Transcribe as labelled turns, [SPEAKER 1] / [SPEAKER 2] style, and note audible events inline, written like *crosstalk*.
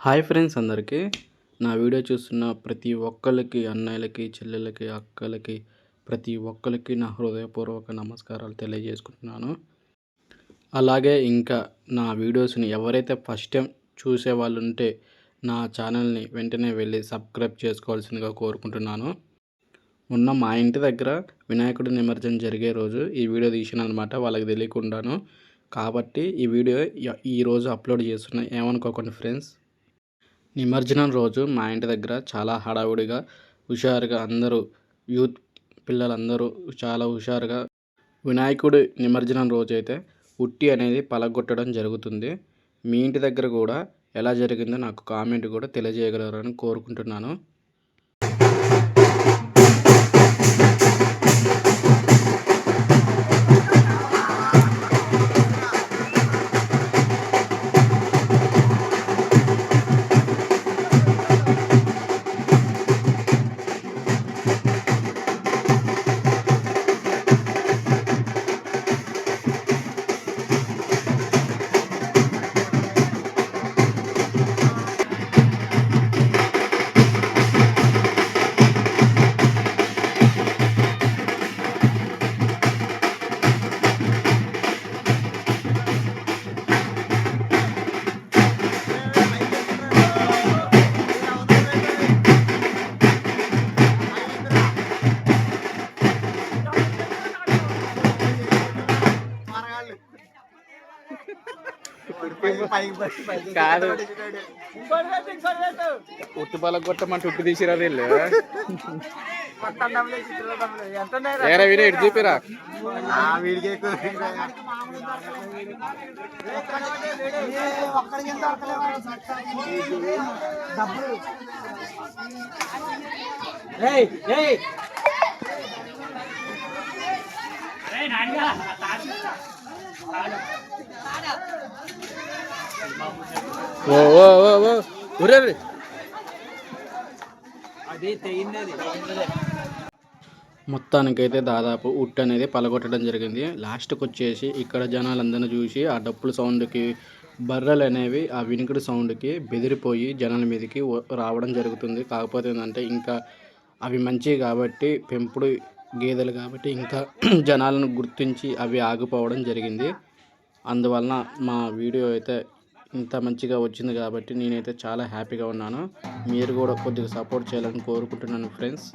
[SPEAKER 1] Hi friends అందరికీ. నా video చూస్తున్న ప్రతి ఒక్కరికి అన్నయ్యలకి చెల్లెలకి అక్కలకి ప్రతి ఒక్కరికి నా హృదయపూర్వక నమస్కారాలు తెలియజేసుకుంటున్నాను. అలాగే ఇంకా నా వీడియోస్ని ఎవరైతే ఫస్ట్ టైం చూసే వాళ్ళు ఉంటే నా ఛానల్ని వెంటనే వెళ్ళి సబ్స్క్రైబ్ చేసుకోవాల్సిందిగా కోరుకుంటున్నాను. మొన్న మా ఇంటి దగ్గర వినాయకుడి నిమజ్జనం జరిగే రోజు ఈ వీడియో తీసిన అనమాట వాళ్ళకి తెలియకుండాను. కాబట్టి ఈ వీడియో ఈరోజు ఈ రోజు అప్లోడ్ చేస్తున్నా ఏమనుకోకండి ఫ్రెండ్స్. నిమజ్జనం రోజు మా ఇంటి దగ్గర చాలా హడావుడిగా హుషారుగా అందరూ యూత్ పిల్లలందరూ చాలా హుషారుగా వినాయకుడి నిమజ్జనం రోజు అయితే ఉట్టి అనేది పలగొట్టడం జరుగుతుంది. మీ ఇంటి దగ్గర కూడా ఎలా జరిగిందో నాకు కామెంట్ కూడా తెలియజేయగలరని కోరుకుంటున్నాను. కాదు. ఉట్టు పలగొట్టమంటే ఉట్టు తీసిరా వీళ్ళు? ఏరా వీడే ఇటు చూపిరా? ఓ ఓ ఓ ఓ. ఒరే రే.
[SPEAKER 2] అది తెగింది
[SPEAKER 1] మొత్తానికైతే దాదాపు ఉట్ అనేది పలగొట్టడం జరిగింది. లాస్ట్కి వచ్చేసి ఇక్కడ జనాలందరిని చూసి ఆ డప్పుల సౌండ్కి బర్రెలు అనేవి ఆ వినికిడి సౌండ్కి బెదిరిపోయి జనాల మీదకి రావడం జరుగుతుంది. కాకపోతే ఏంటంటే ఇంకా అవి మంచివి కాబట్టి పెంపుడు గేదెలు కాబట్టి ఇంకా *clears throat* జనాలను గుర్తించి అవి ఆగిపోవడం జరిగింది. అందువలన మా వీడియో అయితే ఇంత మంచిగా వచ్చింది కాబట్టి నేనైతే చాలా హ్యాపీగా ఉన్నాను. మీరు కూడా కొద్దిగా సపోర్ట్ చేయాలని కోరుకుంటున్నాను ఫ్రెండ్స్.